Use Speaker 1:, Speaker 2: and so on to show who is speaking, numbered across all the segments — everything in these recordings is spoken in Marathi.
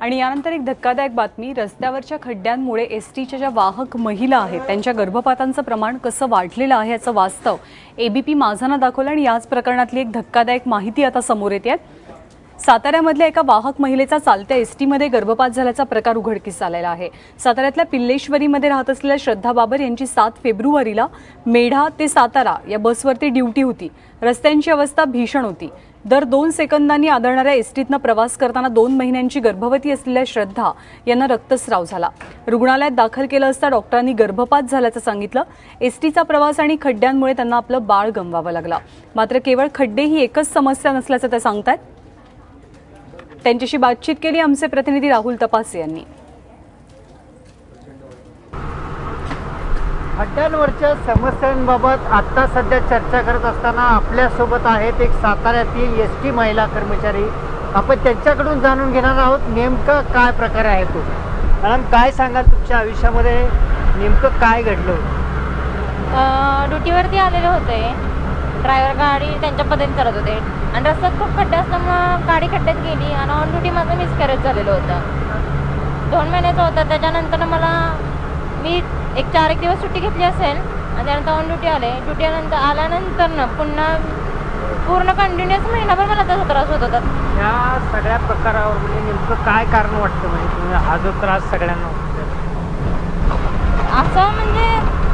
Speaker 1: आणि यानंतर एक धक्कादायक बातमी रस्त्यावरच्या खड्ड्यांमुळे एस टीच्या ज्या वाहक महिला आहेत त्यांच्या गर्भपातांचं प्रमाण कसं वाढलेलं आहे याचं वास्तव एबीपी माझानं दाखवलं आणि याच प्रकरणातली एक धक्कादायक माहिती आता समोर येते आहे. साताऱ्यामधल्या एका वाहक महिलेचा चालत्या एस टीमध्ये गर्भपात झाल्याचा प्रकार उघडकीस आलेला आहे. साताऱ्यातल्या पिल्लेश्वरीमध्ये राहत असलेल्या श्रद्धा बाबर यांची सात फेब्रुवारीला मेढा ते सातारा या बसवरती ड्युटी होती. रस्त्यांची अवस्था भीषण होती. दर दोन सेकंदांनी आदळणाऱ्या एसटीतनं प्रवास करताना दोन महिन्यांची गर्भवती असलेल्या श्रद्धा यांना रक्तस्राव झाला. रुग्णालयात दाखल केलं असता डॉक्टरांनी गर्भपात झाल्याचं सांगितलं. एसटीचा प्रवास आणि खड्ड्यांमुळे त्यांना आपलं बाळ गमवावं लागलं. मात्र केवळ खड्डे ही एकच समस्या नसल्याचं त्या सांगतात त्यांच्याशी बातचीत केली. आमचे प्रतिनिधी राहुल तपासे यांनी.
Speaker 2: खड्ड्यांवरच्या समस्यांबाबत आता सध्या चर्चा करत असताना आपल्यासोबत आहेत एक साताऱ्यातील एस टी महिला कर्मचारी. आपण त्यांच्याकडून जाणून घेणार आहोत नेमका काय प्रकार आहे तो. मॅडम काय सांगाल तुमच्या आयुष्यामध्ये? नेमकं काय घडलं? होतं
Speaker 3: ड्युटीवरती आलेले होते ड्रायव्हर गाडी त्यांच्या पद्धतीने चालत होते. आणि रस्त्यात खूप खड्डे असल्यामुळं गाडी खड्ड्यात गेली आणि ऑन ड्युटी माझं मिसकॅरेज झालेलं होतं. दोन महिन्याचं होतं. त्याच्यानंतर मला मी एक चार एक दिवस सुट्टी घेतली असेल आणि त्यानंतर ऑन ड्युटी आले. ड्युटी आल्यानंतर आल्यानंतर ना पुन्हा पूर्ण कंटिन्युअस महिनाभर मला त्याचा त्रास होत होता.
Speaker 2: या सगळ्या प्रकारावर म्हणजे नेमकं काय कारण वाटतं? म्हणजे तुम्ही हा जो त्रास सगळ्यांना?
Speaker 3: असं म्हणजे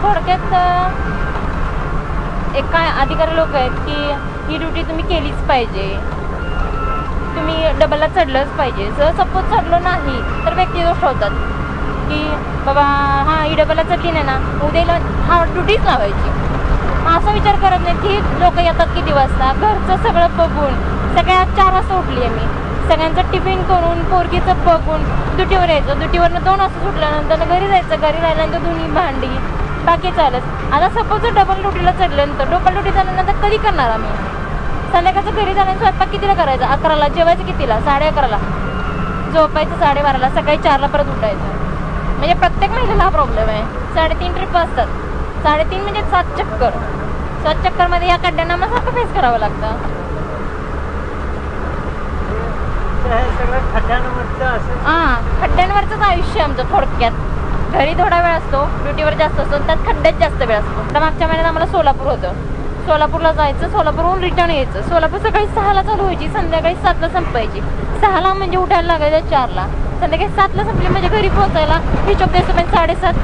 Speaker 3: थोडक्यात एक काय अधिकारी लोक आहेत की ही ड्युटी तुम्ही केलीच पाहिजे. तुम्ही डबलला चढलंच पाहिजे. जर सपोज चढलो नाही तर व्यक्ती दोष होतात की बाबा हां ही डबलला चढली नाही ना उद्याला हा ड्युटीच लावायची. असा विचार करत नाही की लोक येतात किती वाजता? घरचं सगळं बघून सगळ्यात चार वाजता उठली आहे मी. सगळ्यांचं टिफिन करून पोरगीचं बघून दुटीवर यायचं. दुटीवरनं दोन वाजता सुटल्यानंतर घरी जायचं. घरी राहिल्यानंतर दोन्ही भांडी बाकी चालत. आता सपोज डबल ड्युटीला चढल्यानंतर डबल ड्युटी झाल्यानंतर कधी करणार आम्ही? संध्याकाळचं घरी जाण्याचा स्वयंपाक कितीला करायचा? अकराला जेवायचं कितीला? साडे अकराला. झोपायचं साडेबाराला सकाळी चारला परत उठायचं. म्हणजे प्रत्येक महिलेला हा प्रॉब्लेम आहे. साडेतीन ट्रिप असतात. साडेतीन म्हणजे सात चक्कर. सात चक्करमध्ये या खड्ड्यांना सारखं फेस करावं लागतं.
Speaker 2: हे
Speaker 3: खड्ड्यांवरचंच आयुष्य आमचं थोडक्यात. घरी थोडा वेळ असतो ड्युटीवर जास्त असतो आणि त्यात खड्ड्यात जास्त वेळ असतो. तर मागच्या महिन्यात आम्हाला सोलापूर होतं. सोलापूरला जायचं सोलापूरहून रिटर्न यायचं. सोलापूर सकाळी सहाला चालू व्हायची संध्याकाळी सातला संपायची. सहाला म्हणजे उठायला लागायचं चारला. संध्याकाळी सातला संपली म्हणजे घरी पोहोचायला हिशोब द्यायचो पण साडेसात.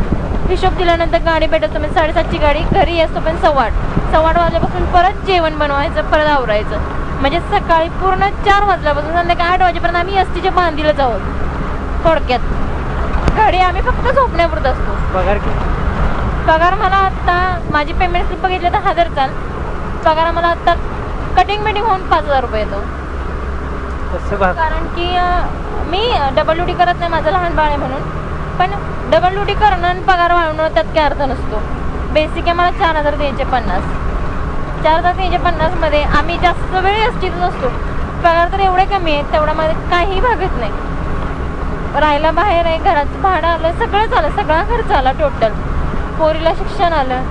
Speaker 3: हिशोब दिल्यानंतर गाडी भेटत पण साडेसातची गाडी घरी येतो पण सव्वाट सव्वाट वाजल्यापासून परत जेवण बनवायचं परत आवरायचं. म्हणजे सकाळी पूर्ण चार वाजल्यापासून संध्याकाळी आठ वाजेपर्यंत आम्ही एसटीच्या बांधीला जाऊ थोडक्यात. घरी आम्ही फक्त झोपण्यापुरत असतो.
Speaker 2: पगार किती?
Speaker 3: पगार मला आत्ता माझी पेमेंट स्लिप बघितलं तर हजार चाल. पगार मला आत्ता कटिंग बिटिंग होऊन पाच हजार रुपये येतो.
Speaker 2: भाग
Speaker 3: कारण की अं, मी डबल ड्युटी करत नाही माझं लहान बाळ आहे म्हणून. पण डबल ड्युटी करणं आणि पगार वाढवणं त्यात काय अर्थ नसतो. बेसिक आहे मला चार हजार तीनशे पन्नास. चार हजार तीनशे पन्नासमध्ये आम्ही जास्त वेळ एस टीतच असतो पगार तर एवढे कमी आहे तेवढ्यामध्ये काही भागत नाही. राहायला बाहेर आहे घराचं भाडं आलं सगळंच आलं सगळा खर्च आला टोटल पोरीला शिक्षण आलं.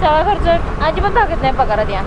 Speaker 3: सगळा खर्च अजिबात भागत नाही पगारात या.